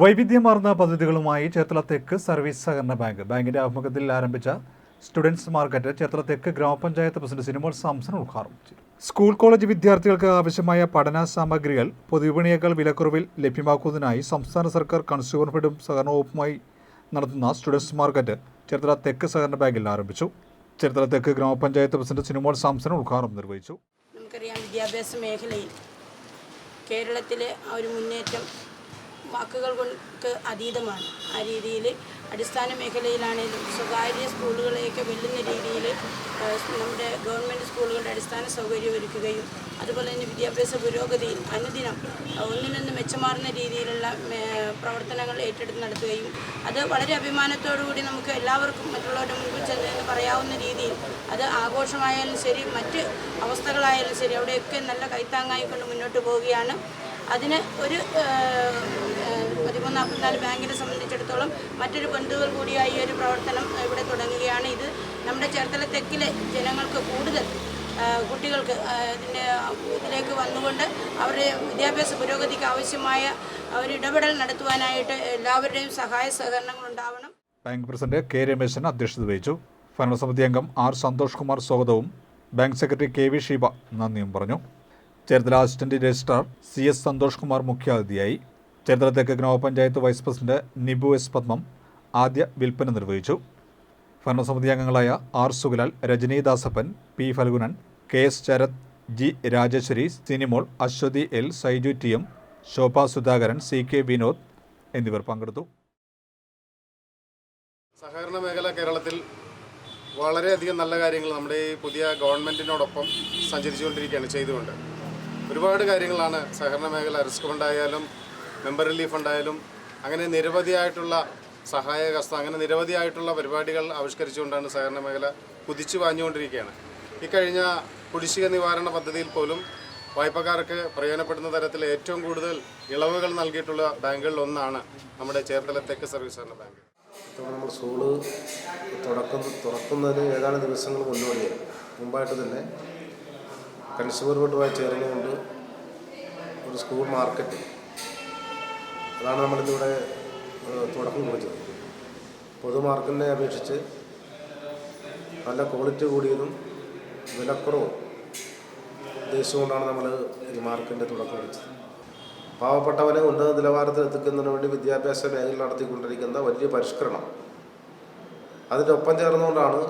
വൈവിധ്യമാർന്ന പദ്ധതികളുമായി ചേർത്തല തെക്ക് സർവീസ് സഹകരണ ബാങ്ക്. ബാങ്കിന്റെ ആഭിമുഖ്യത്തിൽ ആരംഭിച്ച സ്റ്റുഡൻസ് മാർക്കറ്റ് ചേർത്തല തെക്ക് ഗ്രാമപഞ്ചായത്ത് പ്രസിഡന്റ് സിനിമോൾ സാംസൺ ഉദ്ഘാടനം ചെയ്തു. സ്കൂൾ കോളേജ് വിദ്യാർത്ഥികൾക്ക് ആവശ്യമായ പഠന സാമഗ്രികൾ പൊതുവിപണിയേക്കാൾ വിലക്കുറവിൽ ലഭ്യമാക്കുന്നതിനായി സംസ്ഥാന സർക്കാർ കൺസ്യൂമർ ഫെഡും സഹകരണ വകുപ്പുമായി നടത്തുന്ന സ്റ്റുഡൻസ് മാർക്കറ്റ് ചേർത്തല തെക്ക് സഹകരണ ബാങ്കിൽ ആരംഭിച്ചു. ചേർത്തല തെക്ക് ഗ്രാമപഞ്ചായത്ത് പ്രസിഡന്റ് സിനിമോൾ സാംസൺ ഉദ്ഘാടനം നിർവഹിച്ചു. നമുക്കറിയാം വിദ്യാഭ്യാസ മേഖലയിൽ കേരളത്തിലെ ഒരു മുന്നേറ്റം വാക്കുകൾ കൊണ്ട് അതീതമാണ്. ആ രീതിയിൽ അടിസ്ഥാന മേഖലയിലാണെങ്കിലും സ്വകാര്യ സ്കൂളുകളെയൊക്കെ വെല്ലുന്ന രീതിയിൽ നമ്മുടെ ഗവൺമെന്റ് സ്കൂളുകളുടെ അടിസ്ഥാന സൗകര്യം ഒരുക്കുകയും അതുപോലെ തന്നെ വിദ്യാഭ്യാസ പുരോഗതിയിൽ അനുദിനം ഒന്നിനൊന്ന് മെച്ചമാർന്ന രീതിയിലുള്ള പ്രവർത്തനങ്ങൾ ഏറ്റെടുത്ത് നടത്തുകയും അത് വളരെ അഭിമാനത്തോടുകൂടി നമുക്ക് എല്ലാവർക്കും മറ്റുള്ളവരുടെ മുൻപിൽ ചെന്ന് പറയാവുന്ന രീതിയിൽ അത് ആഘോഷമായാലും ശരി മറ്റ് അവസ്ഥകളായാലും ശരി അവിടെയൊക്കെ നല്ല കൈത്താങ്ങായിക്കൊണ്ട് മുന്നോട്ട് പോവുകയാണ്. അതിന് ഒരു ഏഹ്, ബാങ്കിനെ സംബന്ധിച്ചിടത്തോളം മറ്റൊരു ബന്ധുക്കൾ കൂടിയായി ഒരു പ്രവർത്തനം ഇവിടെ തുടങ്ങുകയാണ്. ഇത് നമ്മുടെ ചേർത്തല തെക്കിലെ ജനങ്ങൾക്ക് കൂടുതൽ കുട്ടികൾക്ക് ഇതിന്റെ ഇതിലേക്ക് വന്നുകൊണ്ട് അവരുടെ വിദ്യാഭ്യാസ പുരോഗതിക്ക് ആവശ്യമായ ഒരു ഇടപെടൽ നടത്തുവാനായിട്ട് എല്ലാവരുടെയും സഹായ സഹകരണങ്ങൾ ഉണ്ടാവണം. ബാങ്ക് പ്രസിഡന്റ് കെ രമേശൻ അധ്യക്ഷത വഹിച്ചു. ഭരണസമിതി അംഗം ആർ സന്തോഷ് കുമാർ സ്വാഗതവും. Bank secretary K V Sheeba നന്ദിയും പറഞ്ഞു. Cherthala assistant registrar C S Santhosh Kumar മുഖ്യാതിഥിയായി ചേർത്തല തെക്ക് ഗ്രാമപഞ്ചായത്ത് vice president Nibu S Padmam ആദ്യ വിൽപ്പന നിർവഹിച്ചു. ഭരണസമിതി അംഗങ്ങളായ R Sugalal Rajani Dasappan P Phalgunan K S Sarath G Rajeswari Sinimol Aswathy L Saiju T M Shobha Sudhakaran C K Vinod എന്നിവർ പങ്കെടുത്തു. സഹകരണ മേഖല കേരളത്തിൽ വളരെയധികം നല്ല കാര്യങ്ങൾ നമ്മുടെ ഈ പുതിയ ഗവൺമെന്റിനോടൊപ്പം സഞ്ചരിച്ചുകൊണ്ടിരിക്കുകയാണ് ചെയ്തുകൊണ്ട്. ഒരുപാട് കാര്യങ്ങളാണ് സഹകരണ മേഖല റിസ്ക് ഫണ്ടായാലും മെമ്പർ റിലീഫ് ഫണ്ടായാലും അങ്ങനെ നിരവധിയായിട്ടുള്ള സഹായ ഹസ്ത അങ്ങനെ നിരവധിയായിട്ടുള്ള പരിപാടികൾ ആവിഷ്കരിച്ചുകൊണ്ടാണ് സഹകരണ മേഖല കുതിച്ചു വാഞ്ഞുകൊണ്ടിരിക്കുകയാണ് ഇക്കഴിഞ്ഞ കുടിശ്ശിക നിവാരണ പദ്ധതിയിൽ പോലും വായ്പക്കാർക്ക് പ്രയോജനപ്പെടുന്ന തരത്തിൽ ഏറ്റവും കൂടുതൽ ഇളവുകൾ നൽകിയിട്ടുള്ള ബാങ്കുകളിൽ ഒന്നാണ് നമ്മുടെ ചേർത്തല തെക്ക് സർവീസ് ബാങ്ക്. ഇപ്പോൾ നമ്മൾ സ്കൂൾ തുറക്കുന്ന തുറക്കുന്നതിന് ഏതാനും ദിവസങ്ങൾ മുന്നോടിയായി. മുമ്പായിട്ട് തന്നെ കൺസ്യൂമർ ഫെഡുമായി ചേർന്നുകൊണ്ട് ഒരു സ്കൂൾ മാർക്കറ്റ്. അതാണ് നമ്മളിന്നിവിടെ ഏഹ്, തുടക്കം കുറിച്ചത്. പൊതുമാർക്കറ്റിനെ അപേക്ഷിച്ച് നല്ല ക്വാളിറ്റി കൂടിയതും വിലക്കുറവും ഉദ്ദേശിച്ചുകൊണ്ടാണ് നമ്മൾ ഈ മാർക്കറ്റിന്റെ തുടക്കം കുറിച്ചത്. പാവപ്പെട്ടവനെ ഉന്നത നിലവാരത്തിൽ എത്തിക്കുന്നതിന് വേണ്ടി വിദ്യാഭ്യാസ മേഖല നടത്തിക്കൊണ്ടിരിക്കുന്ന വലിയ പരിഷ്കരണം. അതിന്റെ ഒപ്പം ചേർന്നുകൊണ്ടാണ്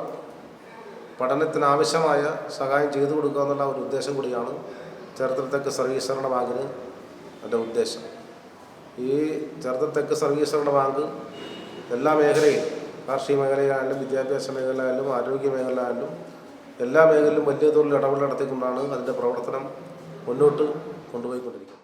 പഠനത്തിന് ആവശ്യമായ സഹായം ചെയ്തു കൊടുക്കുക എന്നുള്ള ഒരു ഉദ്ദേശം കൂടിയാണ് ചേർത്തലത്തേക്ക് സർവീസ് സഹകരണ ബാങ്കിന് എന്റെ ഉദ്ദേശം. ഈ ചേർത്തലത്തേക്ക് സർവീസ് സഹകരണ ബാങ്ക് എല്ലാ മേഖലയിലും കാർഷിക മേഖലയിലായാലും വിദ്യാഭ്യാസ മേഖലയിലായാലും ആരോഗ്യ മേഖലയിലായാലും എല്ലാ മേഖലയിലും വലിയ തോതിൽ ഇടപെടൽ നടത്തിക്കൊണ്ടാണ് അതിന്റെ പ്രവർത്തനം മുന്നോട്ട് കൊണ്ടുപോയിക്കൊണ്ടിരിക്കുന്നത്.